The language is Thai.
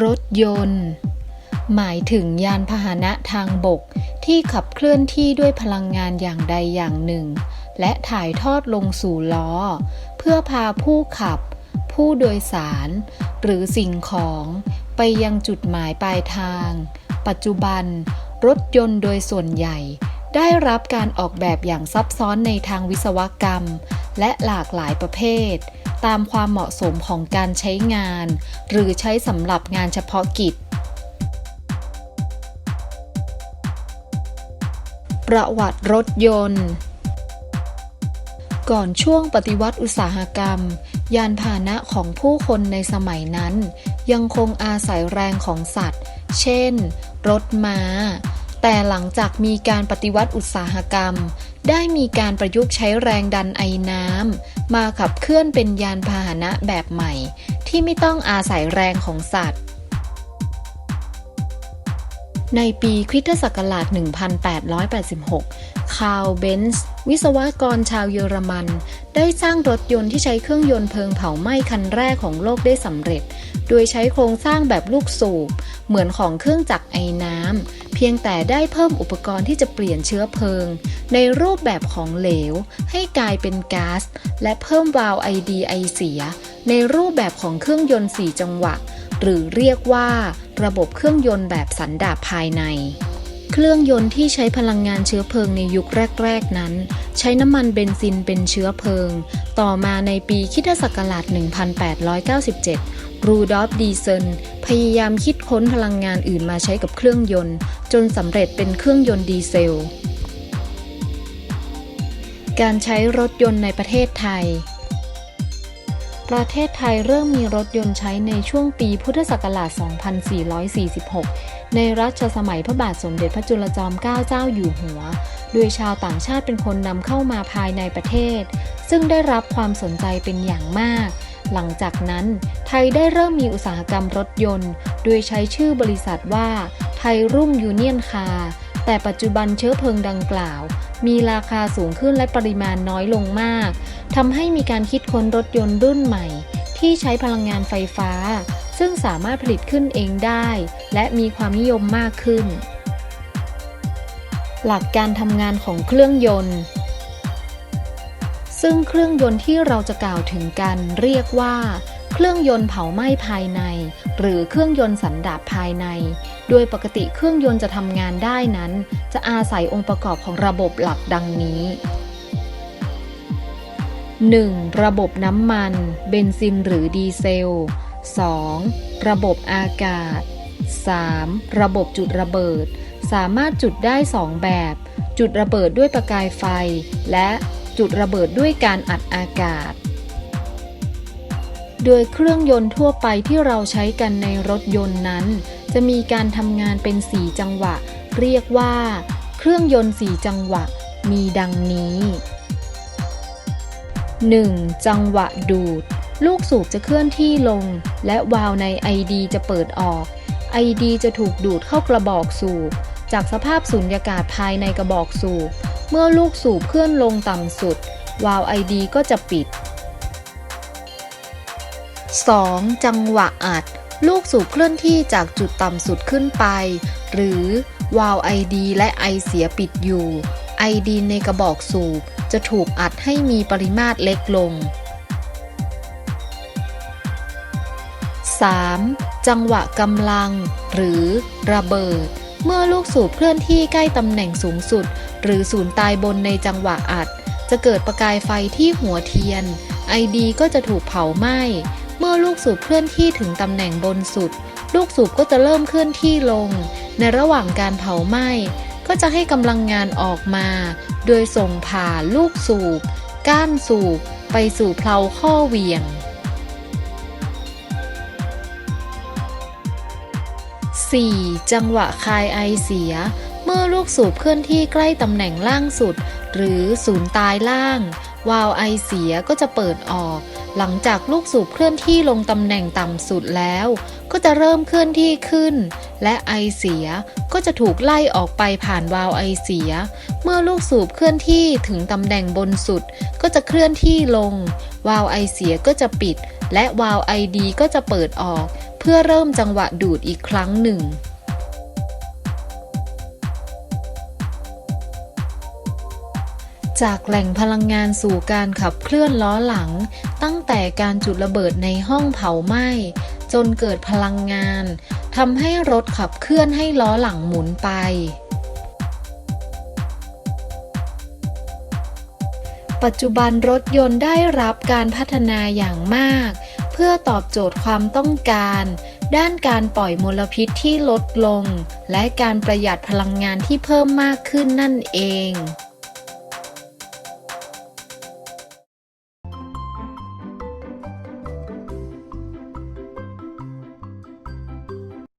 รถยนต์ หมายถึงยานพาหนะทางบกที่ขับเคลื่อนที่ด้วยพลังงานอย่างใดอย่างหนึ่ง และถ่ายทอดลงสู่ล้อ เพื่อพาผู้ขับ ผู้โดยสาร หรือสิ่งของไปยังจุดหมายปลายทาง ปัจจุบัน รถยนต์โดยส่วนใหญ่ ได้รับการออกแบบอย่างซับซ้อนในทางวิศวกรรม และหลากหลายประเภท ตามความเหมาะสมของการใช้งาน หรือใช้สำหรับงานเฉพาะกิจ ประวัติรถยนต์ก่อนช่วงปฏิวัติอุตสาหกรรม ยานพาหนะของผู้คนในสมัยนั้น ยังคงอาศัยแรงของสัตว์ เช่น รถม้า แต่หลังจากมีการปฏิวัติอุตสาหกรรม ได้มีการประยุกต์ใช้แรงดันไอน้ำมาขับเคลื่อนเป็นยานพาหนะแบบใหม่ ที่ไม่ต้องอาศัยแรงของสัตว์ ในปีคริสตศักราช 1886 คาร์ล เบนซ์วิศวกรชาวเยอรมัน ได้สร้างรถยนต์ที่ใช้เครื่องยนต์เพลิงเผาไหม้คันแรกของโลกได้สำเร็จ โดยใช้โครงสร้างแบบลูกสูบ เหมือนของเครื่องจักรไอน้ำ เพียงแต่ได้เพิ่มอุปกรณ์ที่จะเปลี่ยนเชื้อเพลิง ในรูปแบบของเหลว ให้กลายเป็นก๊าซและเพิ่มวาล์วไอดีไอเสีย ในรูปแบบของเครื่องยนต์ 4 จังหวะ หรือเรียกว่า ระบบเครื่องยนต์แบบสันดาปภายใน เครื่องยนต์ที่ใช้พลังงานเชื้อเพลิงในยุคแรก ๆ นั้น ใช้น้ำมันเบนซินเป็นเชื้อเพลิง ต่อมาในปีคริสตศักราช 1897 รูดอฟดีเซนพยายามคิดค้นพลังงานอื่นมาใช้กับเครื่องยนต์ จนสำเร็จเป็นเครื่องยนต์ดีเซล การใช้รถยนต์ในประเทศไทย ประเทศไทยเริ่มมีรถยนต์ใช้ในช่วงปีพุทธศักราช 2446 ในรัชสมัยพระบาทสมเด็จพระจุลจอมเกล้าเจ้าอยู่หัว โดยชาวต่างชาติเป็นคนนำเข้ามาภายในประเทศ ซึ่งได้รับความสนใจเป็นอย่างมาก หลังจากนั้น ไทยได้เริ่มมีอุตสาหกรรมรถยนต์ โดยใช้ชื่อบริษัทว่าไทยรุ่งยูเนียนคาร์แต่ปัจจุบันเชื้อเพลิงดังกล่าว มีราคาสูงขึ้นและปริมาณน้อยลงมากทำให้มีการคิดค้นรถยนต์รุ่นใหม่ ที่ใช้พลังงานไฟฟ้า ซึ่งสามารถผลิตขึ้นเองได้ และมีความนิยมมากขึ้น หลักการทำงานของเครื่องยนต์ ซึ่งเครื่องยนต์ที่เราจะกล่าวถึงกันเรียกว่า เครื่องยนต์เผาไหม้ภายใน หรือเครื่องยนต์สันดาปภายใน โดยปกติเครื่องยนต์จะทำงานได้นั้น จะอาศัยองค์ประกอบของระบบหลักดังนี้ 1. ระบบน้ำมัน เบนซินหรือดีเซล 2. ระบบอากาศ 3. ระบบจุดระเบิด สามารถจุดได้ 2 แบบ จุดระเบิดด้วยประกายไฟ และจุดระเบิดด้วยการอัดอากาศ โดยเครื่องยนต์ทั่วไปที่เราใช้กันในรถยนต์นั้น จะมีการทำงานเป็น4จังหวะ เรียกว่า เครื่องยนต์4จังหวะ มีดังนี้ 1. จังหวะดูด ลูกสูบจะเคลื่อนที่ลง และวาล์วใน ID จะเปิดออก ID จะถูกดูดเข้ากระบอกสูบ จากสภาพสุญญากาศภายในกระบอกสูบ เมื่อลูกสูบเคลื่อนลงต่ำสุด วาล์ว ID ก็จะปิด 2. จังหวะอัด ลูกสูบเคลื่อนที่จากจุดต่ำสุดขึ้นไป หรือวาล์ว ID และไอเสียปิดอยู่ ID ในกระบอกสูบจะถูกอัดให้มีปริมาตรเล็กลง 3. จังหวะกำลัง หรือระเบิด เมื่อลูกสูบเคลื่อนที่ใกล้ตำแหน่งสูงสุด หรือศูนย์ตายบนในจังหวะอัด จะเกิดประกายไฟที่หัวเทียน ID ก็จะถูกเผาไหม้ เมื่อลูกสูบเคลื่อนที่ถึงตำแหน่งบนสุด ลูกสูบก็จะเริ่มเคลื่อนที่ลง ในระหว่างการเผาไหม้ก็จะให้กำลังงานออกมา โดยส่งผ่านลูกสูบ ก้านสูบ ไปสู่เพลาข้อเหวี่ยง 4. จังหวะคายไอเสีย เมื่อลูกสูบเคลื่อนที่ใกล้ตำแหน่งล่างสุด หรือศูนย์ตายล่าง วาล์วไอเสียก็จะเปิดออก หลังจากลูกสูบเคลื่อนที่ลงตำแหน่งต่ำสุดแล้ว ก็จะเริ่มเคลื่อนที่ขึ้น และไอเสียก็จะถูกไล่ออกไปผ่านวาล์วไอเสีย เมื่อลูกสูบเคลื่อนที่ถึงตำแหน่งบนสุด ก็จะเคลื่อนที่ลง วาล์วไอเสียก็จะปิด และวาล์วไอดีก็จะเปิดออก เพื่อเริ่มจังหวะดูดอีกครั้งหนึ่ง จากแหล่งพลังงานสู่การขับเคลื่อนล้อหลัง ตั้งแต่การจุดระเบิดในห้องเผาไหม้ จนเกิดพลังงานทำให้รถขับเคลื่อนให้ล้อหลังหมุนไป ปัจจุบันรถยนต์ได้รับการพัฒนาอย่างมาก เพื่อตอบโจทย์ความต้องการ ด้านการปล่อยมลพิษที่ลดลง และการประหยัดพลังงานที่เพิ่มมากขึ้นนั่นเอง